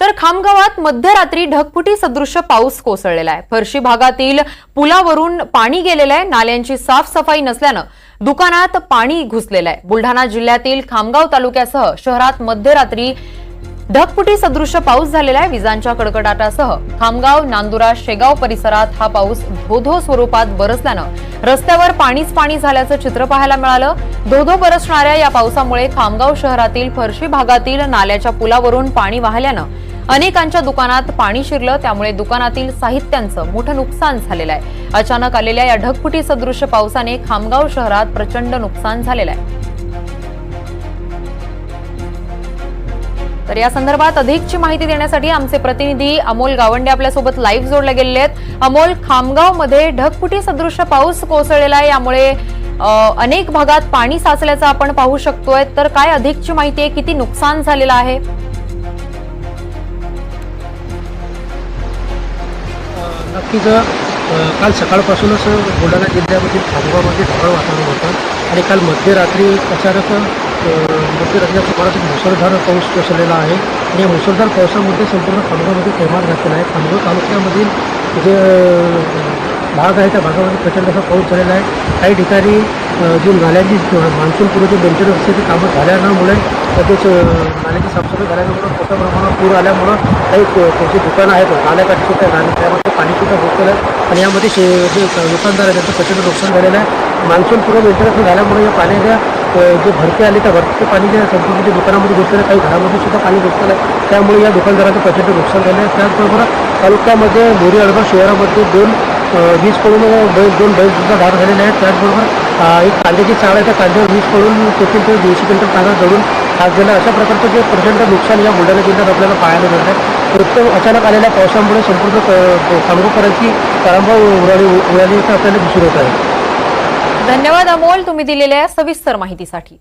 तर खामगावात मध्यरात्री ढगफुटी सदृश्य पाऊस कोसळलेला आहे. फरशी भागातील पुलावरून पाणी गेलेलं आहे. नाल्यांची साफसफाई नसल्यानं दुकानात पाणी घुसलेलं आहे. बुलढाणा जिल्ह्यातील खामगाव तालुक्यासह शहरात मध्यरात्री ढगपुटी सदृश्य पाऊस झालेला आहे विजांच्या कडकडाटासह. खामगाव नांदुरा शेगाव परिसरात हा पाऊस धोधो स्वरूपात बरसल्यानं रस्त्यावर पाणीच पाणी झाल्याचं चित्र पाहायला मिळालं. धोधो बरसणाऱ्या या पावसामुळे खामगाव शहरातील फरशी भागातील नाल्याच्या पुलावरून पाणी वाहल्यानं अनेकांच्या दुकानात पाणी शिरलं. त्यामुळे दुकानातील साहित्यांचं मोठं नुकसान झालेलं आहे. अचानक आलेल्या या ढगफुटी सदृश्य पावसाने खामगाव शहरात प्रचंड नुकसान झालेलं आहे. तर या संदर्भात अधिकची माहिती देण्यासाठी आमचे प्रतिनिधी अमोल गावंडे आपल्यासोबत लाईव्ह जोडले गेलेले आहेत. अमोल खामगावमध्ये ढगफुटी सदृश पाऊस कोसळलेला आहे. यामुळे अनेक भागात पाणी साचल्याचं आपण पाहू शकतोय. तर काय अधिकची माहिती आहे? किती नुकसान झालेलं आहे? नक्कीच काल सकाळपासूनच बुलढाणा जिल्ह्यामधील खामगावमध्ये ढगाळ वातावरण होतं. आणि काल मध्यरात्री अचानक अ, मध्यरात्रीच्या सुमारास मुसळधार पाऊस कोसळलेला आहे. आणि या मुसळधार पावसामध्ये संपूर्ण खामगावमध्ये थैमान घातलेला आहे. खामगाव तालुक्यामधील जे भाग आहे त्या भागामध्ये प्रचंड असा पाऊस झालेला आहे. काही ठिकाणी जी नाल्यांची मान्सूनपूर्व जे मेंटेनन्स असते ती कामं झाल्यामुळे तसेच नाल्याची साफसफाई झाल्यामुळे मोठ्या प्रमाणात पूर आल्यामुळं काही त्यांची दुकानं आहेत नाल्याकाठी सुद्धा नाले त्यामध्ये पाणीसुद्धा आहे. आणि यामध्ये शे जे दुकानदार आहे त्यांचं प्रचंड नुकसान झालेलं आहे. मान्सूनपूर्व मेंटेनन्स झाल्यामुळे या पाण्याच्या जे भरती आली त्या भरते पाणी जे संपूर्ण दुकानामध्ये घुसलेलं आहे काही घरामध्ये सुद्धा पाणी घुसलेलं आहे. त्यामुळे या दुकानदाराचं प्रचंड नुकसान झालं आहे. त्याचबरोबर तालुक्यामध्ये बोरी अळगाव शहरामध्ये दोन वीज पडून बैल दोन बैल सुद्धा धार झालेले आहेत. त्याचबरोबर एक कांद्याची चाळ आहे त्या कांद्यावर वीज पडून तेथील ते दीडशे क्विंटल कांदा जळून खास झाला. अशा प्रकारचं जे प्रचंड नुकसान या बुलढाणा जिल्ह्यात आपल्याला पाहायला मिळत आहे. प्रत्येक अचानक आलेल्या पावसामुळे संपूर्ण क- खामगावकरांची तारांबा उडाली उडाली असं आपल्याला दिसून येत आहे. धन्यवाद अमोल तुम्ही दिलेल्या सविस्तर माहितीसाठी.